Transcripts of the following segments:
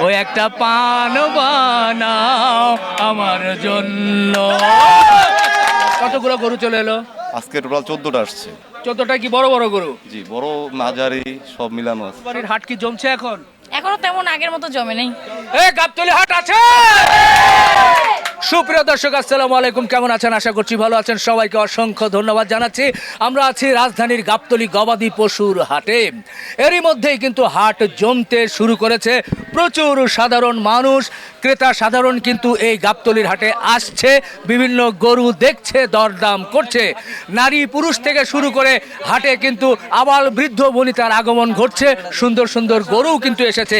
ওই একটা পান বানাও আমার জন্য। কতগুলো গরু চলে এলো? আজকে টোটাল চোদ্দটা আসছে। চোদ্দটা কি বড় বড় গরু? জি বড় মাঝারি সব মিলানো আছে। বাড়ির হাট কি জমছে এখন? এখনও তেমন আগের মতো জমে নেই। এ গাবতলি হাট আছে! সুপ্রিয় দর্শক, আসসালামু আলাইকুম। কেমন আছেন? আশা করছি ভালো আছেন। সবাইকে অসংখ্য ধন্যবাদ জানাচ্ছি। আমরা আছি রাজধানীর গাবতলি গবাদি পশুর হাটে। এরই মধ্যেই কিন্তু হাট জমতে শুরু করেছে। প্রচুর সাধারণ মানুষ, ক্রেতা সাধারণ কিন্তু এই গাবতলির হাটে আসছে। বিভিন্ন গরু দেখছে, দরদাম করছে। নারী পুরুষ থেকে শুরু করে হাটে কিন্তু আবাল বৃদ্ধ বনিতার আগমন ঘটছে। সুন্দর সুন্দর গরুও কিন্তু এসেছে।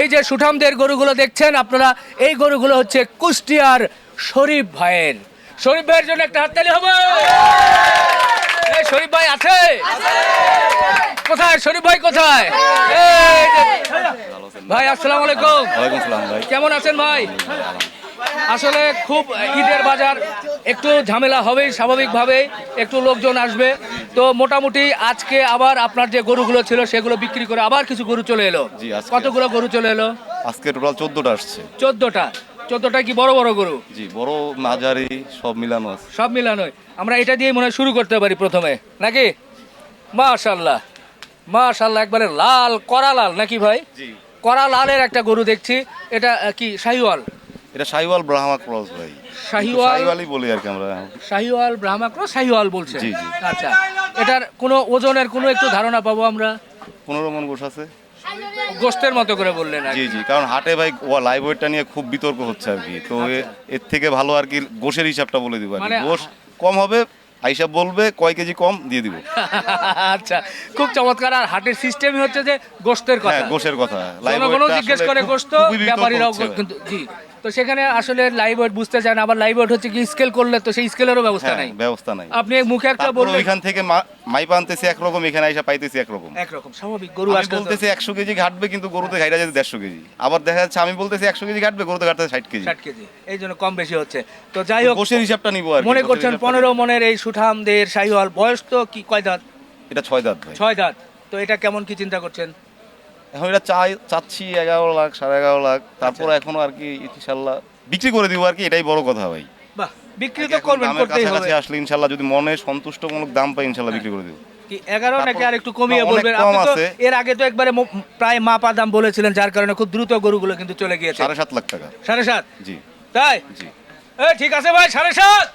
এই যে সুঠামদের গরুগুলো দেখছেন আপনারা, এই গরুগুলো হচ্ছে কুষ্টিয়ার শরীফ ভাইয়ের। শরীফ ভাইয়ের জন্য একটা হাততালি হবে। এই শরীফ ভাই আছে? কোথায়? শরীফ ভাই কোথায়? ভাই আসসালাম আলাইকুম। কেমন আছেন ভাই? আসলে খুব ঈদের বাজার একটু ঝামেলা হবেই স্বাভাবিকভাবে একটু লোকজন আসবে। তো মোটামুটি আজকে আবার আপনার যে গরুগুলো ছিল সেগুলো বিক্রি করে আবার কিছু গরু চলে এলো। কতগুলো গরু চলে এলো? আজকে টোটাল চোদ্দোটা আসছে। চোদ্দটা। চোদ্দটা কি বড় বড় গরু? জি বড় মাঝারি সব মিলানো আছে। সব মিলানোই। আমরা এটা দিয়ে মনে শুরু করতে পারি প্রথমে। নাকি? মাশাল্লাহ মাশাল্লাহ একবারে লাল করা লাল নাকি ভাই? জি। করা লালের একটা গরু দেখছি। এটা কি শাহিওয়াল? এটা শাহিওয়াল ব্রাহ্মা ক্রস ভাই। শাহিওয়াল শাহিওয়ালই বলি আর কি আমরা। শাহিওয়াল ব্রাহ্মাক্র শাহিওয়াল বলছে। জি, জি। আচ্ছা। এটার কোনো ওজনের কোনো একটু ধারণা পাবো আমরা? পনেরো মন গোস আছে। গোস্তের মতো করে বললেন জি জি কারণ হাটে ভাই লাইভ ওয়েটটা নিয়ে খুব বিতর্ক হচ্ছে আর কি। তো এ- এর থেকে ভালো আর কি গোশের হিসাবটা বলে দিব আর কি। মানে- গোশ কম হবে আইসা বলবে কয় কেজি কম দিয়ে দিব। আচ্ছা খুব চমৎকার। আর হাটের সিস্টেমই হচ্ছে যে গোস্তের কথা। হ্যাঁ গোশের কথা। জনগণও জিজ্ঞেস করে গোস্ত ব্যাপারীরাও কিন্তু জি। তো সেখানে আসলে লাইভ ওয়েট বুঝতে চান আবার লাইভ ওয়েট হচ্ছে কি স্কেল করলে তো সেই স্কেলেরও ব্যবস্থা নাই। ব্যবস্থা নাই। আপনি মুখে একটা বললেন ওইখান থেকে মা- মাইপা আনতেছি একরকম এখানে আইসা পাইতেছি একরকম একরকম স্বাভাবিক গরু আসলে বলতেছি একশো কেজি ঘাটবে কিন্তু গরুতে ঘাইটা যেতে দেড়শো কেজি। আবার দেখা যাচ্ছে আমি বলতেছি একশো কেজি ঘাটবে গরুতে ঘাটতে ষাট কেজি। 60 কেজি এই জন্য কম বেশি হচ্ছে। তো যাই হোক গোশের হিসাবটা নিব আর মনে করছেন পনেরো মনের এই সুঠামদের শাহিওয়াল বয়স তো কি কয় দাঁত? এটা ছয় দাঁত ভাই। ছয় দাঁত তো এটা কেমন কি চিন্তা করছেন? এখন এটা চাই চাচ্ছি এগারো লাখ সাড়ে এগারো লাখ। তারপর আচ্ছা। এখনও আর কি ইনশাল্লাহ বিক্রি করে দিব আর কি এটাই বড় কথা ভাই। বিক্রি তো করবেন করতেই হবে। আসলে ইনশাল্লাহ যদি মনে সন্তুষ্টমূলক দাম পাই ইনশাল্লাহ বিক্রি করে দিব। কি এগারো নাকি আর একটু কমিয়ে বলবেন? আপনি তো এর আগে তো একবারে প্রায় মাপা দাম বলেছিলেন যার কারণে খুব দ্রুত গরুগুলো কিন্তু চলে গিয়েছে। সাড়ে সাত লাখ টাকা। সাড়ে সাত? জি। তাই? জি। ঠিক আছে ভাই সাড়ে সাত।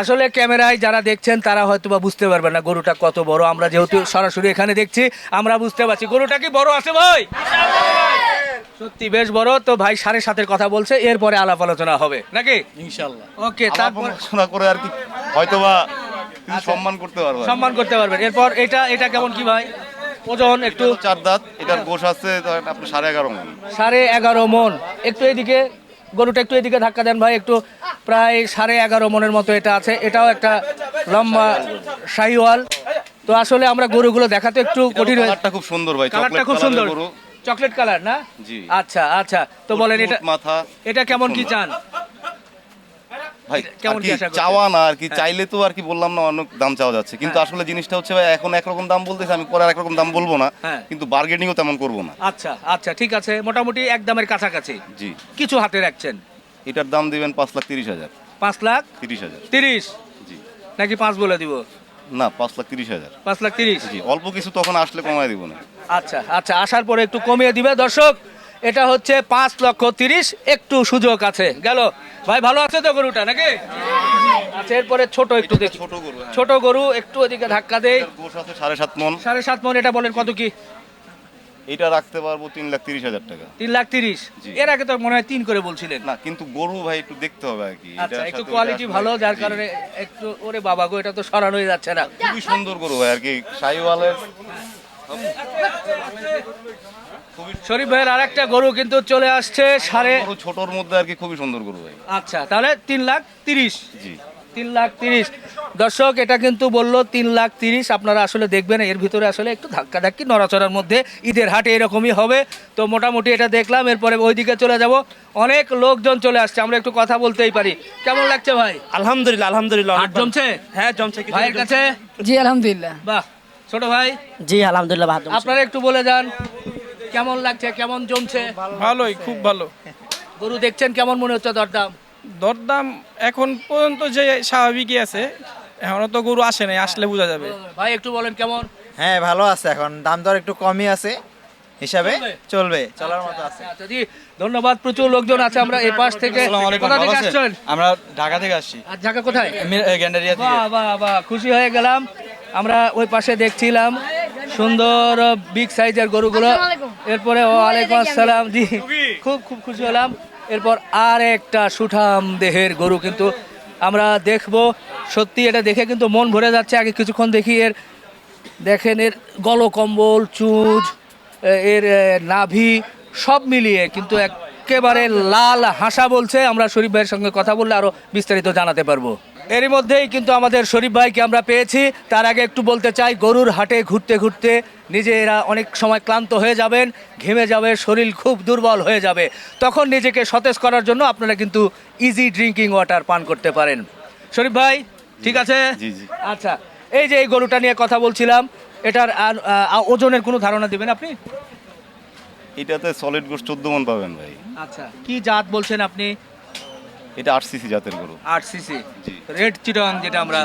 আসলে ক্যামেরায় যারা দেখছেন তারা হয়তো বা বুঝতে পারবেন না গরুটা কত বড়। আমরা যেহেতু সরাসরি এখানে দেখছি আমরা বুঝতে পারছি। গরুটা কি বড় আছে ভাই? সত্যি বেশ বড়। তো ভাই সাড়ে সাতের কথা বলছে এরপরে আলাপ আলোচনা হবে। নাকি? ইনশাল্লাহ ওকে তারপর আলোচনা করে আর কি হয়তোবা কিছু সম্মান করতে পারব। সম্মান করতে পারবেন। এরপর এটা এটা কেমন কি ভাই? ওজন একটু চার দাঁত। এটার গোশ আছে ধরেন আপনি সাড়ে এগারো মন। সাড়ে এগারো মন। একটু এদিকে গরুটা একটু এদিকে ধাক্কা দেন ভাই একটু প্রায় সাড়ে এগারো মনের মতো এটা আছে। এটাও একটা লম্বা শাহিওয়াল। তো আসলে আমরা গরুগুলো দেখাতে একটু কঠিন হয়ে কালারটা খুব সুন্দর ভাই কালারটা খুব সুন্দর। চকলেট কালার না? জি। আচ্ছা আচ্ছা। তো বলেন এটা মাথা। এটা কেমন কি চান? ভাই কেমন কি? চাওয়া না আর কি হ্যাঁ। চাইলে তো আর কি বললাম না অনেক দাম চাওয়া যাচ্ছে। কিন্তু হ্যাঁ। আসলে জিনিসটা হচ্ছে ভাই এখন একরকম দাম বলতেছে আমি পরে একরকম দাম বলব না হ্যাঁ। কিন্তু বার্গেনিংও তেমন করব না। আচ্ছা আচ্ছা ঠিক আছে মোটামুটি এক দামের কাছাকাছি। জি। কিছু হাতে রাখছেন? এটার দাম দিবেন পাঁচ লাখ তিরিশ হাজার। পাঁচ লাখ তিরিশ হাজার। তিরিশ? জি। নাকি পাঁচ বলে দিব? না পাঁচ লাখ তিরিশ হাজার। পাঁচ লাখ তিরিশ? জি অল্প কিছু তখন আসলে কমায় দিব না। আচ্ছা আচ্ছা আসার পরে একটু কমিয়ে দিবে। দর্শক এটা হচ্ছে পাঁচ লক্ষ তিরিশ একটু সুযোগ আছে। গেল। ভাই ভালো আছে তো গরুটা নাকি? আচ্ছা এরপরে ছোট একটু দেখি। ছোট গরু হ্যাঁ। ছোট গরু একটু ওদিকে ধাক্কা দেই। সাড়ে সাত মন। সাড়ে সাত মন এটা বলেন কত কি? এটা রাখতে পারব তিন লাখ তিরিশ হাজার টাকা। তিন লাখ তিরিশ? এর আগে তো মনে হয় তিন করে বলছিলেন। না কিন্তু গরু ভাই একটু দেখতে হবে আর কি। আচ্ছা একটু কোয়ালিটি ভালো যার কারণে একটু ওরে বাবা গো এটা তো সরানোই যাচ্ছে না। খুবই সুন্দর গরু ভাই আর কি। খুবই শরীফ ভাইয়ের আর একটা গরু কিন্তু চলে আসছে সাড়ে ছোটর মধ্যে আর কি খুবই সুন্দর গরু ভাই। আচ্ছা তাহলে তিন লাখ তিরিশ। জি। তিন লাখ তিরিশ। দর্শক এটা কিন্তু বলল তিন লাখ তিরিশ। আপনারা আসলে দেখবেন এর ভিতরে আসলে একটু ধাক্কা ধাক্কি নড়াচড়ার মধ্যে ঈদের হাটে এরকমই হবে। তো মোটামুটি এটা দেখলাম এরপরে ওইদিকে চলে যাব। অনেক লোকজন চলে আসছে আমরা একটু কথা বলতেই পারি। কেমন লাগছে ভাই? আলহামদুলিল্লাহ আলহামদুলিল্লাহ হাট জমছে? হ্যাঁ জমছে ভাইয়ের কাছে? জি আলহামদুলিল্লাহ। বাহ। ছোট ভাই? জি আলহামদুলিল্লাহ ভালো আপনারা একটু বলে যান কেমন লাগছে কেমন জমছে? ভালোই খুব ভালো। গরু দেখছেন কেমন মনে হচ্ছে দরদাম? দরদাম এখন পর্যন্ত যে স্বাভাবিকই আছে এখনও তো গরু আসে নাই আসলে বোঝা যাবে। ভাই একটু বলেন কেমন? হ্যাঁ ভালো আছে এখন দাম দর একটু কমই আছে হিসাবে চলবে? চলবে চলার মতো আছে। আচ্ছা জি ধন্যবাদ প্রচুর লোকজন আছে আমরা এই পাশ থেকে কোথা থেকে আসছেন? আমরা ঢাকা থেকে আসছি। আর ঢাকা কোথায়? গ্যান্ডারিয়া থেকে। বাহ বাহ বাহ খুশি হয়ে গেলাম। আমরা ওই পাশে দেখছিলাম সুন্দর বিগ সাইজের গরুগুলো। এরপরে ওয়ালাইকুম আসসালাম। জি খুব খুব খুশি হলাম। এরপর আর একটা সুঠাম দেহের গরু কিন্তু আমরা দেখব। সত্যি এটা দেখে কিন্তু মন ভরে যাচ্ছে। আগে কিছুক্ষণ দেখি এর দেখেন এর গলকম্বল চুজ এর নাভি সব মিলিয়ে কিন্তু একেবারে লাল হাসা বলছে। আমরা শরীফ ভাইয়ের সঙ্গে কথা বললে আরও বিস্তারিত জানাতে পারব। এরই মধ্যেই কিন্তু আমাদের শরীফ ভাইকে আমরা পেয়েছি। তার আগে একটু বলতে চাই গরুর হাটে ঘুরতে ঘুরতে নিজেরা অনেক সময় ক্লান্ত হয়ে যাবেন ঘেমে যাবে শরীর খুব দুর্বল হয়ে যাবে। তখন নিজেকে সতেজ করার জন্য আপনারা কিন্তু ইজি ড্রিঙ্কিং ওয়াটার পান করতে পারেন। শরীফ ভাই ঠিক আছে। আচ্ছা এই যে এই গরুটা নিয়ে কথা বলছিলাম এটার ওজনের কোনো ধারণা দিবেন আপনি? এটাতে সলিড গোস চোদ্দ মন পাবেন ভাই। আচ্ছা কি জাত বলছেন আপনি? এটা আট সিসি জাতের গরু। আট সিসি জি। রেড চিটং যেটা আমরা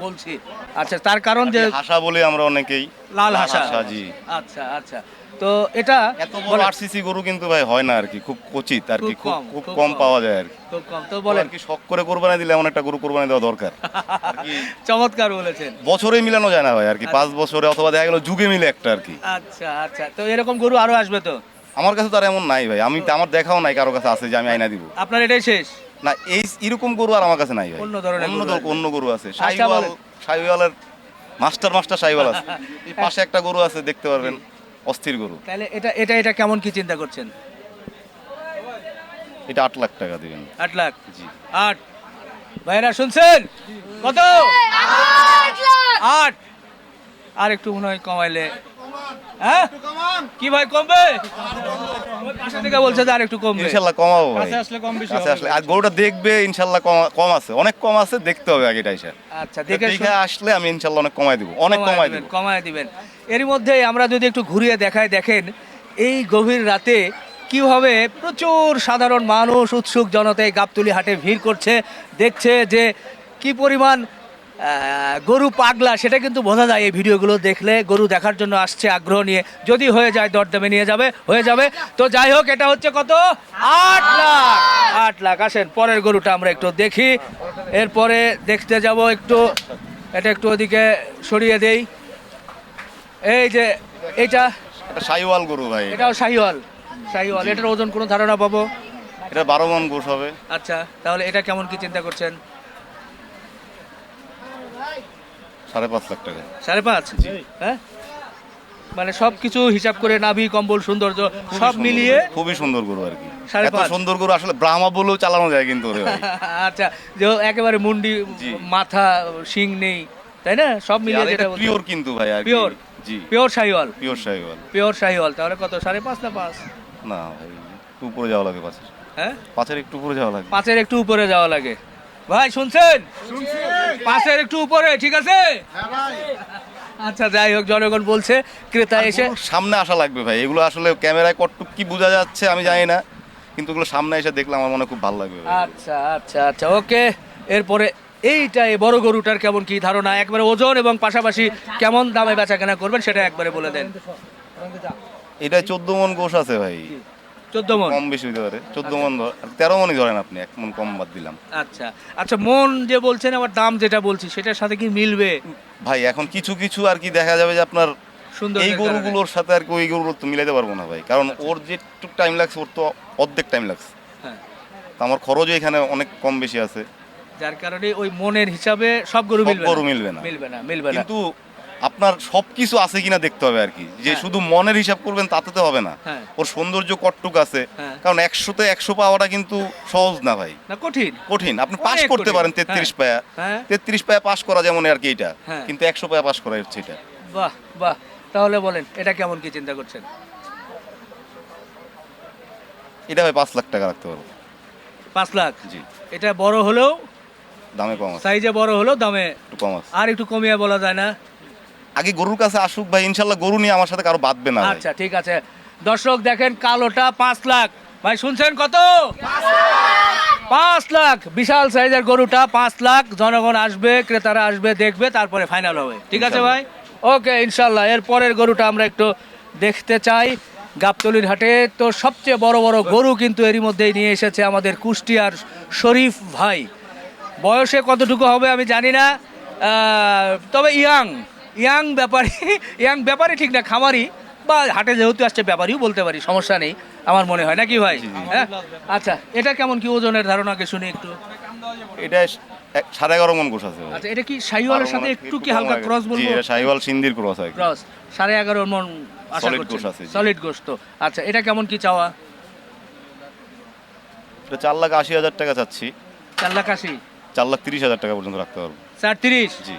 বলছি। আচ্ছা তার কারণ যে হাসা বলে আমরা অনেকেই লাল হাসা। জি। আচ্ছা আচ্ছা। তো এটা এত বড় আট সিসি গরু কিন্তু ভাই হয় না আর কি খুব কচিত আর কি খুব খুব কম। পাওয়া যায় আর কি। খুব কম। তো বলেন। কি শখ করে কোরবানি দিলে এমন একটা গরু কোরবানি দেওয়া দরকার। চমৎকার বলেছেন। বছরে মিলানো যায় না ভাই আর কি পাঁচ বছরে অথবা দেখা গেল যুগে মিলে একটা আর কি। আচ্ছা আচ্ছা। তো এরকম গরু আরও আসবে তো? আমার কাছে তো আর এমন নাই ভাই। আমি আমার দেখাও নাই কারও কাছে আছে যে আমি আয়না দিব। আপনার এটাই শেষ? না এই এরকম গরু আর আমার কাছে নাই ভাই। অন্য ধরনের অন্য গরু অন্য গরু আছে। আচ্ছা, সাইওয়াল সাইওয়ালের মাস্টার মাস্টার সাইওয়াল আছে। এই পাশে একটা গরু আছে দেখতে পারবেন। অস্থির গরু। তাহলে এটা এটা এটা কেমন কি চিন্তা করছেন? এটা আট লাখ টাকা দিবেন। আট লাখ? জি। আট। ভাইরা শুনছেন? কত? আট। আর একটু মনে হয় কমাইলে হ্যাঁ? কি ভাই কমবে? পাশে থেকে বলছে যে আর একটু কমবে। ইনশাল্লাহ কমাবো ভাই। কাছে আসলে কম বেশি কাছে আসলে আর গরুটা দেখবে ইনশাল্লাহ কম কম আছে। অনেক কম আছে দেখতে হবে আগে এসে। আচ্ছা দেখে দেখে আসলে আমি ইনশাল্লাহ অনেক কমাই দিব। অনেক কমাই দিব। কমায় দিবেন। এর মধ্যে আমরা যদি একটু ঘুরিয়ে দেখাই দেখেন এই গভীর রাতে কীভাবে প্রচুর সাধারণ মানুষ উৎসুক জনতায় গাবতলি হাটে ভিড় করছে দেখছে যে কি পরিমাণ গরু পাগলা সেটা কিন্তু বোঝা যায় এই ভিডিওগুলো দেখলে। গরু দেখার জন্য আসছে আগ্রহ নিয়ে। যদি হয়ে যায় দরদামে নিয়ে যাবে হয়ে যাবে। তো যাই হোক এটা হচ্ছে কত? আট লাখ। আট লাখ। আসেন পরের গরুটা আমরা একটু দেখি। এরপরে দেখতে যাব একটু এটা একটু ওদিকে সরিয়ে দেই। এই যে এটা? সাইওয়াল গরু ভাই। এটাও শাহিওয়াল শাহিওয়াল এটার ওজন কোনো ধারণা পাবো? এটা বারো মন গোস হবে। আচ্ছা তাহলে এটা কেমন কি চিন্তা করছেন? সাড়ে পাঁচ লাখ টাকা। সাড়ে পাঁচ? হ্যাঁ? মানে সবকিছু হিসাব করে নাভি কম্বল সৌন্দর্য সব মিলিয়ে খুবই সুন্দর গরু আর কি। এত সুন্দর গরু আসলে ব্রাহ্মা বলেও চালানো যায় কিন্তু আচ্ছা যে একেবারে মুন্ডি মাথা শিং নেই তাই না? সব মিলিয়ে যেটা পিওর কিন্তু ভাই আর পিওর জি। Pure Sahiwal? Pure Sahiwal pure Sahiwal তাহলে কত? সাড়ে পাঁচ না পাঁচ? না ভাই একটু উপরে যাওয়া লাগে পাঁচের। হ্যাঁ? পাঁচের একটু উপরে যাওয়া লাগে। পাঁচের একটু উপরে যাওয়া লাগে। ভাই শুনছেন? পাশের একটু উপরে ঠিক আছে? আচ্ছা যাই হোক জনগণ বলছে ক্রেতা এসে সামনে আসা লাগবে ভাই। এগুলো আসলে ক্যামেরায় কটটুক কি বোঝা যাচ্ছে আমি জানি না কিন্তু ওগুলো সামনে এসে দেখলে আমার মনে খুব ভালো লাগবে আচ্ছা আচ্ছা আচ্ছা ওকে। এরপরে এইটা এই বড় গরুটার কেমন কি ধারণা? একবারে ওজন এবং পাশাপাশি কেমন দামে বেচা কেনা করবেন সেটা একবারে বলে দেন। এটা চোদ্দ মন গোশ আছে ভাই। চোদ্দ মন? কম বেশি হতে পারে। চোদ্দ মন তেরো মনই ধরেন আপনি এক মন কম বাদ দিলাম। আচ্ছা। আচ্ছা মন যে বলছেন আবার দাম যেটা বলছি সেটার সাথে কি মিলবে? ভাই এখন কিছু কিছু আর কি দেখা যাবে যে আপনার সুন্দর এই গরুগুলোর সাথে আর কি ওই গরুগুলো তো মিলাতে পারব না ভাই। কারণ ওর যেটুক টাইম লাগছে ওর তো অর্ধেক টাইম লাগছে। হ্যাঁ। আমার খরচও এখানে অনেক কম বেশি আছে। যার কারণে ওই মনের হিসাবে সব গরু মিলবে গরু। মিলবে না। মিলবে না মিলবে না। কিন্তু আপনার সবকিছু আছে কিনা দেখতে হবে আর কি। যে হ্যাঁ। শুধু মনের হিসাব করবেন তাতে তো হবে না। হ্যাঁ। ওর সৌন্দর্য কটটুক আছে। হ্যাঁ। কারণ একশোতে একশো পাওয়াটা কিন্তু সহজ না ভাই। কঠিন। কঠিন। আপনি পাস করতে পারেন তেত্রিশ। পায়া। তেত্রিশ পায়া পাস করা যেমন আর কি এটা। কিন্তু একশো পায়া পাস করা হচ্ছে এটা। বাহ বাহ। তাহলে বলেন এটা কেমন কি চিন্তা করছেন? এটা ভাই পাঁচ লাখ টাকা রাখতে পারব। পাঁচ লাখ? জি। এটা বড় হলেও দামে কম সাইজে বড় হলেও দামে কম আর একটু কমিয়ে বলা যায় না। আগে গরুর কাছে আসুক ভাই ইনশাল্লাহ গরু নিয়ে আমার সাথে কারও বাঁধবে না আচ্ছা ঠিক আছে। দর্শক দেখেন কালোটা পাঁচ লাখ। ভাই শুনছেন কত? পাঁচ লাখ। বিশাল সাইজের গরুটা পাঁচ লাখ। জনগণ আসবে ক্রেতারা আসবে দেখবে তারপরে ফাইনাল হবে। ঠিক আছে ভাই? ওকে ইনশাল্লাহ। এর পরের গরুটা আমরা একটু দেখতে চাই। গাবতলির হাটে তো সবচেয়ে বড় বড় গরু কিন্তু এরই মধ্যেই নিয়ে এসেছে আমাদের কুষ্টিয়ার শরীফ ভাই। বয়সে কতটুকু হবে আমি জানি না। তবে ইয়াং ইয়াং ব্যাপারী ইয়াং ব্যাপারী ঠিক না খামারি বা হাটে যেহেতু আসছে ব্যাপারীও বলতে পারি সমস্যা নেই আমার মনে হয় নাকি ভাই? হ্যাঁ? আচ্ছা এটা কেমন কি ওজনের ধারণাকে শুনি একটু। এটা সাড়ে এগারো মন গোস আছে আচ্ছা এটা কি শাহিওয়ালের সাথে একটু কি হালকা ক্রস। বলব? শাহিওয়াল সিন্দির ক্রস কি। ক্রস সাড়ে এগারো মন আশা গোশ আছে। সলিড গোস্ত আচ্ছা এটা কেমন কি চাওয়া? এটা চার লাখ আশি হাজার টাকা চাচ্ছি। চার লাখ আশি? চার লাখ তিরিশ হাজার টাকা পর্যন্ত রাখতে পারব। চার তিরিশ? জি।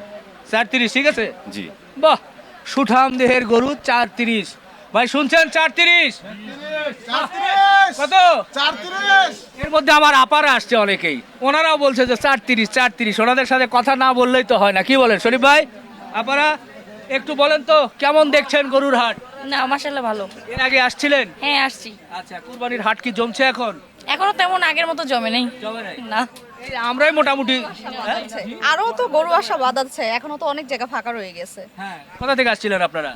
চার তিরিশ ঠিক আছে? জি। বাহ সুঠাম দেহের গরু চার তিরিশ ভাই শুনছেন চার তিরিশ কত? এর মধ্যে আমার আপারা আসছে অনেকেই। ওনারাও বলছে যে চার তিরিশ চার তিরিশ ওনাদের সাথে কথা না বললেই তো হয় না। কি বলেন শরীফ ভাই? আপারা একটু বলেন তো কেমন দেখছেন গরুর হাট? না মাসাল্লাহ ভালো। এর আগে আসছিলেন? হ্যাঁ আসছি। আচ্ছা কুরবানির হাট কি জমছে এখন? এখনও তেমন আগের মতো জমে নেই। জমে নাই? না। আমরাই মোটামুটি আরও তো গরু আসা বাদ আছে এখনও তো অনেক জায়গা ফাঁকা রয়ে গেছে। হ্যাঁ কোথা থেকে আসছিলেন আপনারা?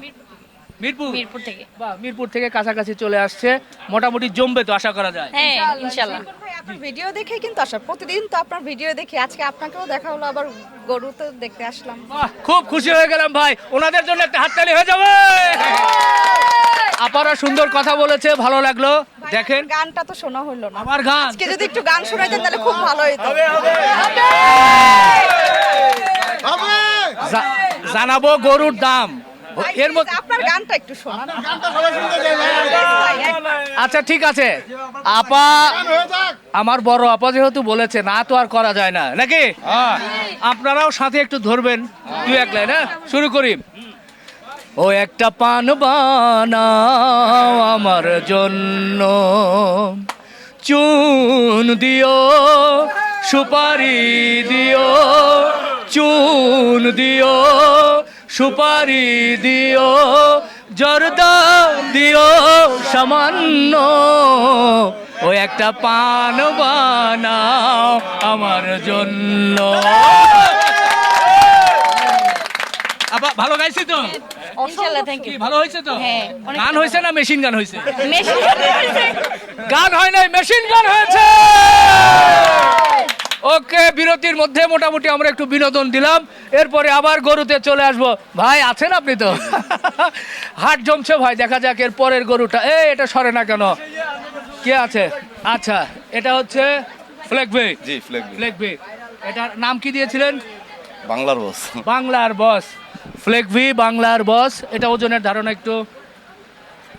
মিরপুর? মিরপুর থেকে। বাহ মিরপুর থেকে কাছাকাছি চলে আসছে মোটামুটি জমবে তো আশা করা যায়। হ্যাঁ ইনশাল্লাহ। ভাই, আপনার ভিডিও দেখে কিন্তু আসা প্রতিদিন তো আপনার ভিডিও দেখি আজকে আপনাকেও দেখা হলো আবার গরু তো দেখতে আসলাম। খুব খুশি হয়ে গেলাম ভাই ওনাদের জন্য একটা হাততালি হয়ে যাবে! আপারা সুন্দর কথা বলেছে ভালো লাগল। দেখেন। গানটা তো শোনা হলো না। আমার গান। আজকে যদি একটু গান শোনাইতেন তাহলে খুব ভালো হতো জানাব গরুর দাম। এর মধ্যে আপনার গানটা একটু শোনান। আচ্ছা ঠিক আছে। আপা আমার বড় আপা যেহেতু বলেছে না তো আর করা যায় না। নাকি? আপনারাও সাথে একটু ধরবেন। তুই এক লাইন হ্যাঁ? শুরু করি। ও একটা পান বানাও আমার জন্য। চুন দিও, সুপারি দিও, চুন দিও, সুপারি দিও, জর্দা দিও, সামান্য। ও একটা পান বানাও আমার জন্য। ভালো গাইছি তো? ইনশাল্লাহ থ্যাংক ইউ ভালো হয়েছে তো? হ্যাঁ, গান হয়েছে না মেশিন গান হয়েছে? মেশিন গান হয় নাই মেশিন গান হয়েছে! ওকে বিরতির মধ্যে মোটামুটি আমরা একটু বিনোদন দিলাম। এরপরে আবার গরুতে চলে আসব। ভাই আছেন আপনি তো? হাট জমছে ভাই দেখা যাক এর পরের গরুটা। এ এটা সরে না কেন? কে আছে? আচ্ছা এটা হচ্ছে ফ্লেগবে জি ফ্লেগ ফ্লেগবে এটার নাম কি দিয়েছিলেন? বাংলার বস বাংলার বস ফ্লেগভি বাংলার বস এটা ওজনের ধারণা একটু?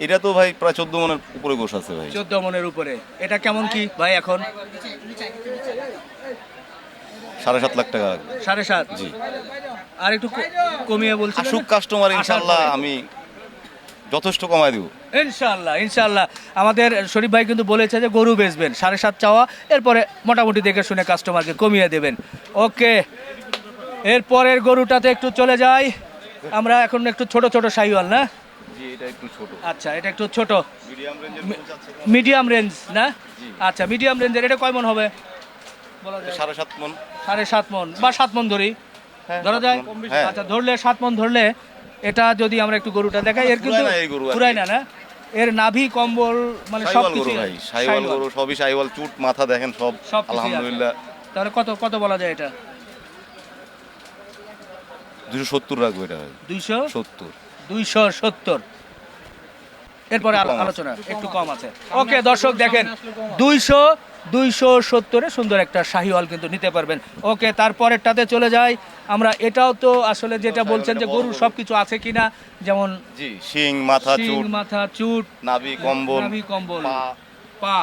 এটা তো ভাই প্রায় চোদ্দ মনের উপরে গোস আছে ভাই। চোদ্দ মনের উপরে। এটা কেমন কি ভাই এখন? সাড়ে সাত লাখ টাকা। সাড়ে সাত? জি। আর একটু কমিয়ে বলছি আসুক কাস্টমার ইনশাল্লাহ আমি যথেষ্ট কমাই দেবো। ইনশাল্লাহ ইনশাল্লাহ আমাদের শরীফ ভাই কিন্তু বলেছে যে গরু বেচবেন। সাড়ে সাত চাওয়া এরপরে মোটামুটি দেখে শুনে কাস্টমারকে কমিয়ে দেবেন। ওকে এরপরের গরুটাতে একটু চলে যাই। আমরা এখন একটু ছোট ছোট সাইওয়াল না? এটা একটু ছোট। আচ্ছা এটা একটু ছোট। মিডিয়াম রেঞ্জ না? আচ্ছা মিডিয়াম রেঞ্জের এটা কয় মন হবে? সাড়ে সাত মন। সাড়ে সাত মন বা সাত মন ধরি। হ্যাঁ, ধরা যায়। হ্যাঁ। আচ্ছা ধরলে সাত মন ধরলে এটা যদি আমরা একটু গরুটা দেখাই এর কিন্তু ফুরায় না না এর নাভি কম্বল মানে সব কিছু ভাই সাইওয়াল গরু সবই সাইওয়াল চুট মাথা দেখেন সব। আলহামদুলিল্লাহ। তাহলে কত কত বলা যায় এটা? দুশো সত্তর রাখব এটা দুইশো? সত্তর। দুইশো সত্তর। এরপরে। আলোচনা একটু কম আছে। ওকে দর্শক দেখেন দুইশো দুইশো সত্তরে সুন্দর একটা শাহিওয়াল কিন্তু নিতে পারবেন। ওকে তারপরেরটাতে চলে যাই। আমরা এটাও তো আসলে যেটা বলছেন যে গরুর সবকিছু আছে কিনা যেমন জি শিং মাথা চুট মাথা চুট নাভি কম্বল নাভি কম্বল পা।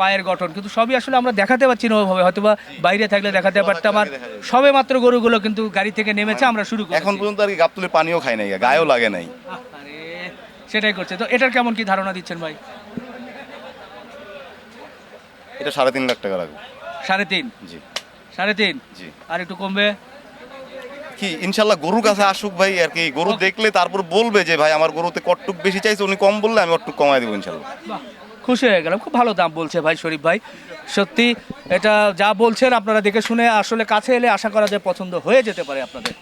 পায়ের গঠন কিন্তু সবই আসলে আমরা দেখাতে পারছি না ওইভাবে হয়তো বা বাইরে থাকলে দেখাতে পারতাম। আর সবে মাত্র গরুগুলো কিন্তু গাড়ি থেকে নেমেছে আমরা শুরু করি এখন পর্যন্ত আর কি গাবতলির পানিও খাই নাই গায়েও লাগে নাই। সেটাই করছে। তো এটার কেমন কি ধারণা দিচ্ছেন ভাই? এটা সাড়ে তিন লাখ টাকা লাগবে। সাড়ে তিন? জি। সাড়ে তিন? জি। আর একটু কমবে? কি ইনশাল্লাহ গরুর কাছে আসুক ভাই আর কি গরু দেখলে তারপর বলবে যে ভাই আমার গরুতে কটটুক বেশি চাইছে উনি কম বললে আমি অটুক কমাই দেবো ইনশাল্লাহ। খুশি হয়ে গেলাম। খুব ভালো দাম বলছে ভাই শরীফ ভাই। সত্যি এটা যা বলছেন আপনারা দেখে শুনে আসলে কাছে এলে আশা করা যায় পছন্দ হয়ে যেতে পারে আপনাদের।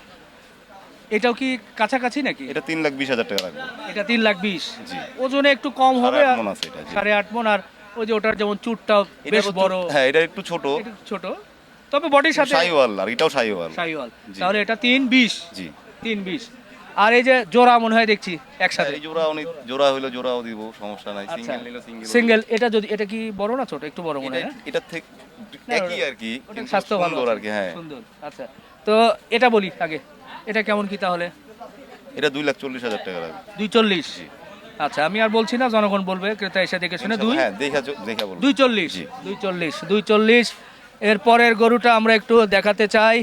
এটাও কি কাছাকাছি নাকি? এটা তিন লাখ বিশ হাজার টাকা লাগবে। এটা তিন লাখ বিশ। জি। ওজনে একটু কম হবে সাড়ে আট মন আর ওই যে ওটার যেমন চুটটাও এটা বেশ বড়। হ্যাঁ এটা একটু ছোট। ছোট। তবে বডির সাথে সাইওয়াল আর এটাও সাইওয়াল সাইওয়াল তাহলে এটা তিন বিশ। জি। তিন বিশ। আর এই যে জোড়া মনে হয় দেখছি একসাথে। এই জোড়া উনি জোড়া হইল জোড়াও দিব সমস্যা নাই। সিঙ্গেল নিলো সিঙ্গেল সিঙ্গেল এটা যদি এটা কি বড় না ছোট? একটু বড় মনে হয় এটা থেকে না, একই আর কি স্বাস্থ্য ভালো আর কি হ্যাঁ। সুন্দর আচ্ছা। তো এটা বলি আগে এটা কেমন কি তাহলে? এটা দুই লাখ চল্লিশ হাজার টাকা লাগবে। দুই চল্লিশ। আচ্ছা আমি আর বলছি না জনগণ বলবে ক্রেতা এসে দেখে শুনে দুই? হ্যাঁ দুই চল্লিশ। দুই চল্লিশ দুই চল্লিশ। এর পরের গরুটা আমরা একটু দেখাতে চাই।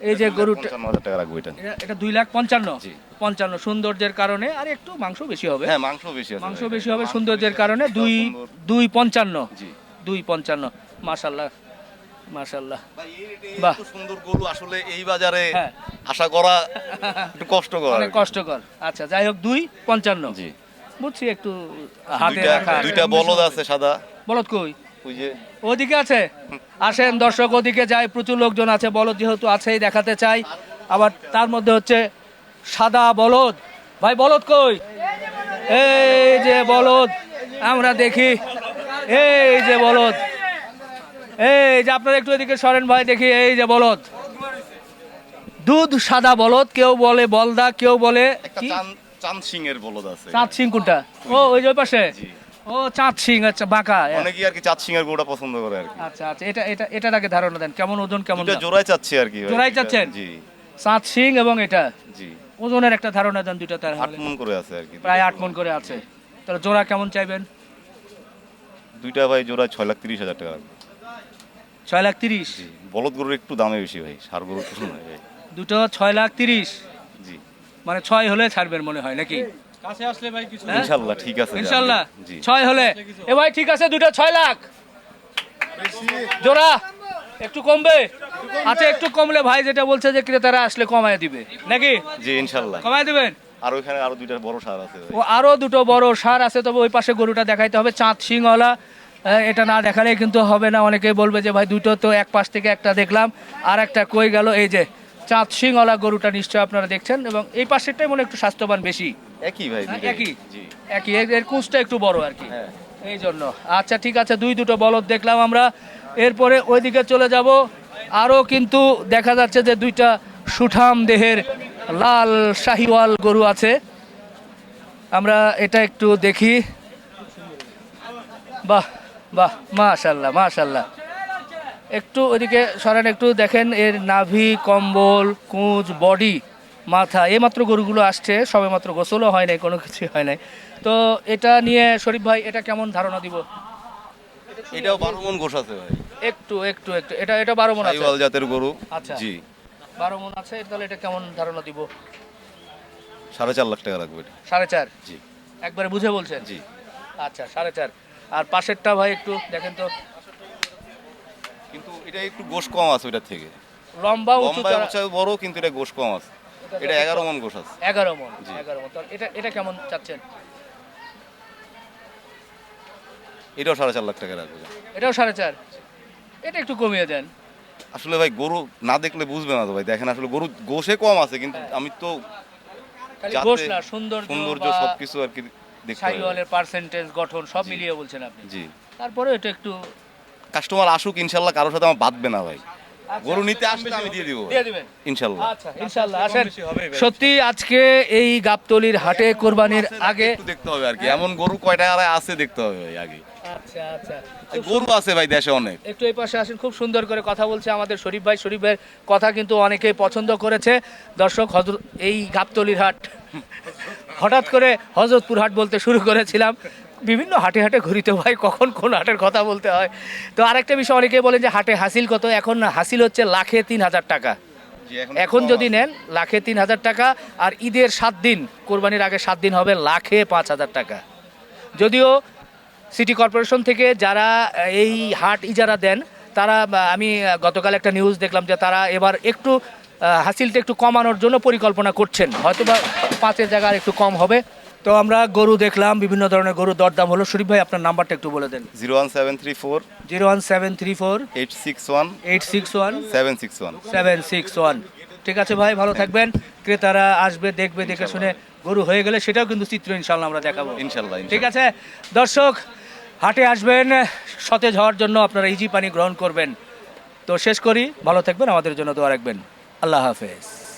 এই যে গরুটা টাকা রাখব এটা। দুই লাখ পঞ্চান্ন। পঞ্চান্ন। সৌন্দর্যের কারণে আর একটু মাংস বেশি হবে। হ্যাঁ মাংস বেশি মাংস বেশি হবে সৌন্দর্যের কারণে দুই দুই পঞ্চান্ন। জি। দুই পঞ্চান্ন। মাশাল্লাহ মাশাল্লাহ ভাই, এই রেটে বাহ। সুন্দর গরু আসলে এই বাজারে হ্যাঁ। আশা করা একটু কষ্টকর। অনেক কষ্টকর। আচ্ছা যাই হোক দুই পঞ্চান্ন। জি। বুঝছি একটু হাতে রাখা দুইটা বলদ আছে সাদা। বলদ কই? ওই যে ওদিকে আছে? আসেন দর্শক ওদিকে যায় প্রচুর লোকজন আছে বলদ যেহেতু আছেই দেখাতে চাই। আবার তার মধ্যে হচ্ছে সাদা বলদ। ভাই বলদ কই? এই যে বলদ আমরা দেখি। এই যে বলদ। এই যে আপনারা একটু এদিকে সরেন ভাই দেখি এই যে বলদ। দুধ সাদা বলদ কেউ বলে বলদা কেউ বলে চাঁদ সিং এর বলদ আছে। চাঁদ সিং কোনটা? ও ওই যে ওই পাশে। ও চাঁদ সিং আচ্ছা বাঁকা অনেকেই আর কি চাঁদ সিং এর গরুটা পছন্দ করে আর কি। আচ্ছা আচ্ছা এটা এটা এটার আগে ধারণা দেন কেমন ওজন কেমন দাম? জোড়াই চাচ্ছি আর কি। জোড়াই চাচ্ছেন? জি। চাঁদ সিং এবং এটা? জি। ওজনের একটা ধারণা দেন দুইটা তার আট মন করে আছে আর কি প্রায় আট মন করে আছে। তাহলে জোড়া কেমন চাইবেন? দুইটা ভাই জোড়া ছয় লাখ তিরিশ হাজার টাকা ছয় লাখ তিরিশ? বলদ গরুর একটু দামে বেশি ভাই সার গরুর তুলনায় ভাই। দুটো ছয় লাখ তিরিশ? জি। মানে ছয় হলে ছাড়বেন মনে হয় নাকি? কাছে আসলে ভাই কিছু হ্যাঁ? ইনশাল্লাহ ঠিক আছে ইনশাল্লাহ জি। ছয় হলে। এ ভাই ঠিক আছে দুটো ছয় লাখ। জোড়া একটু কমবে? আচ্ছা একটু কমলে ভাই যেটা বলছে যে ক্রেতারা আসলে কমায় দিবে। নাকি? জি ইনশাল্লাহ কমায় দিবেন? আর ওইখানে আরও দুইটা বড় সার আছে ভাই। ও আরও দুটো বড় সার আছে তবে ওই পাশে গরুটা দেখাইতে হবে চাঁদ আহ, এটা না দেখালে কিন্তু হবে না। অনেকেই বলবে যে ভাই দুটো তো এক পাশ থেকে একটা দেখলাম আর একটা কই গেল এই যে। চাঁদ সিংওয়ালা গরুটা নিশ্চয় আপনারা দেখছেন এবং এই পাশেরটাই মনে একটু স্বাস্থ্যবান বেশি। একই ভাই হ্যাঁ, একই? একই এর- এর কুঁচটা একটু বড় আর কি। হ্যাঁ। এই জন্য। আচ্ছা ঠিক আছে দুই দুটো বলদ দেখলাম আমরা। এরপরে ওইদিকে চলে যাব। আরও কিন্তু দেখা যাচ্ছে যে দুইটা সুঠাম দেহের লাল শাহিওয়াল গরু আছে। আমরা এটা একটু দেখি। বাহ বাহ মাশাল্লাহ মাশাল্লাহ। একটু ওইদিকে সরেন একটু দেখেন এর নাভি কম্বল কুঁজ বডি মাথা এইমাত্র গরুগুলো আসছে সবে মাত্র গোসলও হয় নাই কোনো কিছু হয় নাই। তো এটা নিয়ে শরীফ ভাই এটা কেমন ধারণা দিব? এটাও বারো মন গোস আছে ভাই। একটু একটু একটু এটা এটা বারো মন আছে? জাতের গরু আচ্ছা। জি। বারো মন আছে তাহলে এটা কেমন ধারণা দিব? সাড়ে চার লাখ টাকা লাগবে এটা। সাড়ে চার? জি। একবারে বুঝে বলছেন? জি। আচ্ছা সাড়ে চার। আর পাশেরটা ভাই একটু দেখেন তো কিন্তু এটা একটু গোশ কম আছে ওটার থেকে। লম্বা উঁচু লম্বা উঁচা বড় কিন্তু এটা গোশ কম আছে। এটা এগারো মন গোশ আছে। এগারো মন। এগারো মন। তাহলে এটা এটা কেমন চাচ্ছেন? এটাও সাড়ে চার লাখ টাকা রাখব। এটাও সাড়ে চার? এটা একটু কমিয়ে দেন। আসলে ভাই গরু না দেখলে বুঝবে না তো ভাই। দেখেন আসলে গরু গোশে কম আছে কিন্তু আমি তো গোশ না সৌন্দর্য সৌন্দর্য সবকিছু আর কি দেখতে হবে। শাহিওয়ালের পার্সেন্টেজ গঠন সব মিলিয়ে বলছেন আপনি। জি। তারপরে এটা একটু কাস্টমার আসুক ইনশাল্লাহ কারোর সাথে আমার বাঁধবে না ভাই। গরু নিতে আসলে আমি দিয়ে দিব। দিয়ে দিবেন? ইনশাল্লাহ। আচ্ছা ইনশাআল্লাহ আসেন। সত্যি আজকে এই গাবতলির হাটে কোরবানির আগে একটু দেখতে হবে আর কি। এমন গরু কয়টা আর আছে দেখতে হবে ভাই আগে। আচ্ছা আচ্ছা। গরু আছে ভাই দেশে অনেক। একটু এই পাশে আসেন খুব সুন্দর করে কথা বলছে আমাদের শরীফ ভাই। শরীফ ভাইয়ের কথা কিন্তু অনেকেই পছন্দ করেছে। দর্শক হজর এই গাবতলির হাট হঠাৎ করে হজরতপুর হাট বলতে শুরু করেছিলাম। বিভিন্ন হাটে হাটে ঘুরিতে ভাই কখন কোন হাটের কথা বলতে হয়। তো আরেকটা বিষয় অনেকেই বলেন যে হাটে হাসিল কত? এখন হাসিল হচ্ছে লাখে তিন হাজার টাকা। এখন যদি নেন লাখে তিন হাজার টাকা আর ঈদের সাত দিন কোরবানির আগে সাত দিন হবে লাখে পাঁচ হাজার টাকা। যদিও সিটি কর্পোরেশন থেকে যারা এই হাট ইজারা দেন তারা আমি গতকাল একটা নিউজ দেখলাম যে তারা এবার একটু হাসিলটা একটু কমানোর জন্য পরিকল্পনা করছেন। হয়তো বা পাঁচের জায়গা আর একটু কম হবে। তো আমরা গরু দেখলাম বিভিন্ন ধরনের গরু দরদাম হলো। শরীফ ভাই আপনার নাম্বারটা একটু বলে দেন। Zero one seven three four zero one seven three four eight six one eight six one seven six one. Seven six one. ঠিক আছে ভাই ভালো থাকবেন। ক্রেতারা আসবে দেখবে দেখে শুনে গরু হয়ে গেলে সেটাও কিন্তু চিত্র ইনশাল্লাহ আমরা দেখাবো। ইনশাল্লাহ ঠিক আছে? দর্শক হাটে আসবেন সতেজ হওয়ার জন্য আপনারা ইজি পানি গ্রহণ করবেন। তো শেষ করি ভালো থাকবেন আমাদের জন্য দোয়া রাখবেন। আল্লাহ হাফেজ।